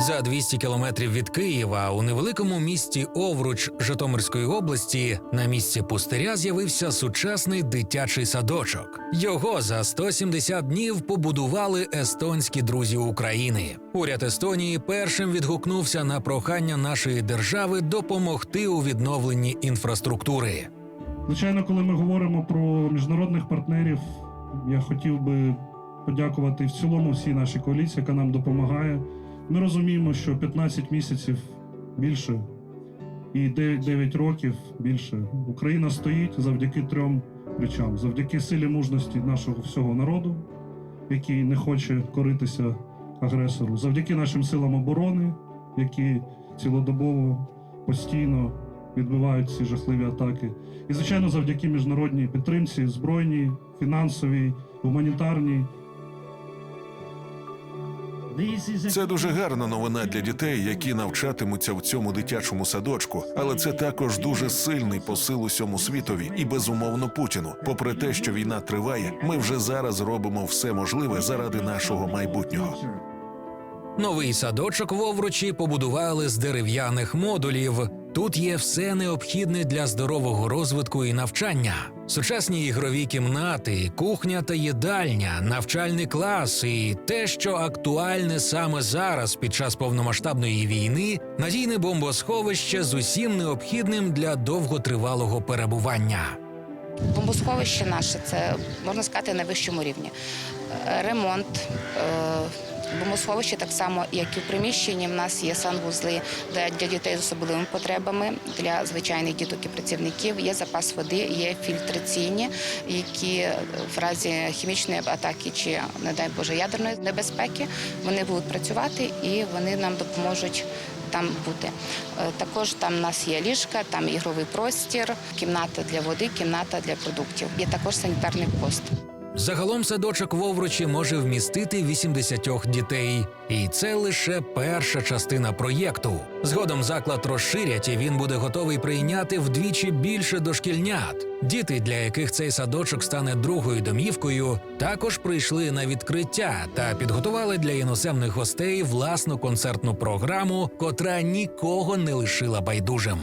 За 200 кілометрів від Києва у невеликому місті Овруч Житомирської області на місці пустиря з'явився сучасний дитячий садочок. Його за 170 днів побудували естонські друзі України. Уряд Естонії першим відгукнувся на прохання нашої держави допомогти у відновленні інфраструктури. Звичайно, коли ми говоримо про міжнародних партнерів, я хотів би подякувати в цілому всій нашій коаліції, яка нам допомагає. Ми розуміємо, що 15 місяців більше і 9, 9 років більше Україна стоїть завдяки трьом речам: завдяки силі мужності нашого всього народу, який не хоче коритися агресору, завдяки нашим силам оборони, які цілодобово постійно відбивають ці жахливі атаки. І, звичайно, завдяки міжнародній підтримці, збройній, фінансовій, гуманітарній. Це дуже гарна новина для дітей, які навчатимуться в цьому дитячому садочку. Але це також дуже сильний посил усьому світові і безумовно Путіну. Попри те, що війна триває, ми вже зараз робимо все можливе заради нашого майбутнього. Новий садочок в Овручі побудували з дерев'яних модулів. Тут є все необхідне для здорового розвитку і навчання: сучасні ігрові кімнати, кухня та їдальня, навчальний клас і те, що актуальне саме зараз під час повномасштабної війни, надійне бомбосховище з усім необхідним для довготривалого перебування. Бомбосховище наше це можна сказати на вищому рівні. Ремонт. е, Бомбосховище так само, як і в приміщенні, в нас є санвузли для, дітей з особливими потребами, для звичайних діток і працівників. Є запас води, є фільтраційні, які в разі хімічної атаки чи, не дай Боже, ядерної небезпеки вони будуть працювати і вони нам допоможуть там бути. Е, Також там у нас є ліжка, там ігровий простір, кімната для води, кімната для продуктів. Є також санітарний пост. Загалом садочок в Овручі може вмістити 80 дітей, і це лише перша частина проєкту. Згодом заклад розширять, і він буде готовий прийняти вдвічі більше дошкільнят. Діти, для яких цей садочок стане другою домівкою, також прийшли на відкриття та підготували для іноземних гостей власну концертну програму, котра нікого не лишила байдужим.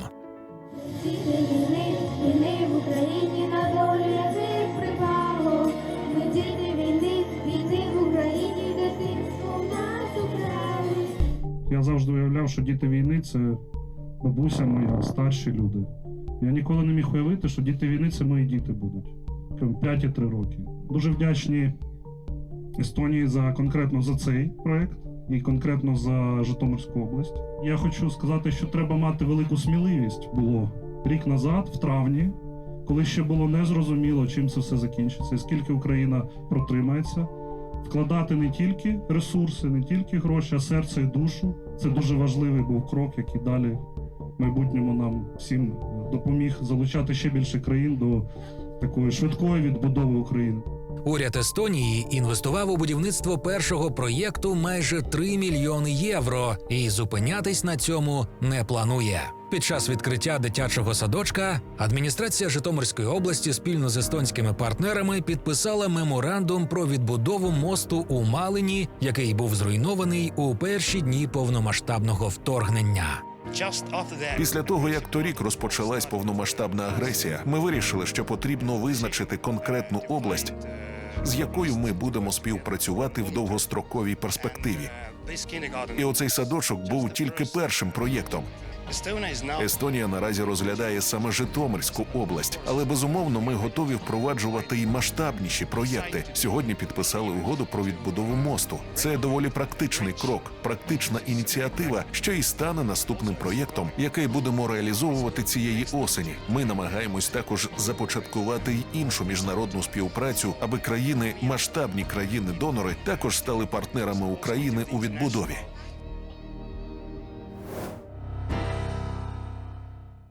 Я завжди уявляв, що діти війни це бабуся моя, старші люди. Я ніколи не міг уявити, що діти війни це мої діти будуть. 5 і 3 роки. Дуже вдячні Естонії за конкретно за цей проект і конкретно за Житомирську область. Я хочу сказати, що треба мати велику сміливість було рік назад, в травні, коли ще було незрозуміло, чим це все закінчиться, і скільки Україна протримається. Вкладати не тільки ресурси, не тільки гроші, а серце і душу. Це дуже важливий був крок, який далі в майбутньому нам всім допоміг залучати ще більше країн до такої швидкої відбудови України. Уряд Естонії інвестував у будівництво першого проєкту майже 3 мільйони євро і зупинятись на цьому не планує. Під час відкриття дитячого садочка адміністрація Житомирської області спільно з естонськими партнерами підписала меморандум про відбудову мосту у Малині, який був зруйнований у перші дні повномасштабного вторгнення. Після того, як торік розпочалась повномасштабна агресія, ми вирішили, що потрібно визначити конкретну область, з якою ми будемо співпрацювати в довгостроковій перспективі. І оцей садочок був тільки першим проєктом. Естонія наразі розглядає саме Житомирську область, але безумовно ми готові впроваджувати і масштабніші проєкти. Сьогодні підписали угоду про відбудову мосту. Це доволі практичний крок, практична ініціатива, що і стане наступним проєктом, який будемо реалізовувати цієї осені. Ми намагаємось також започаткувати й іншу міжнародну співпрацю, аби країни, масштабні країни-донори, також стали партнерами України у відбудові.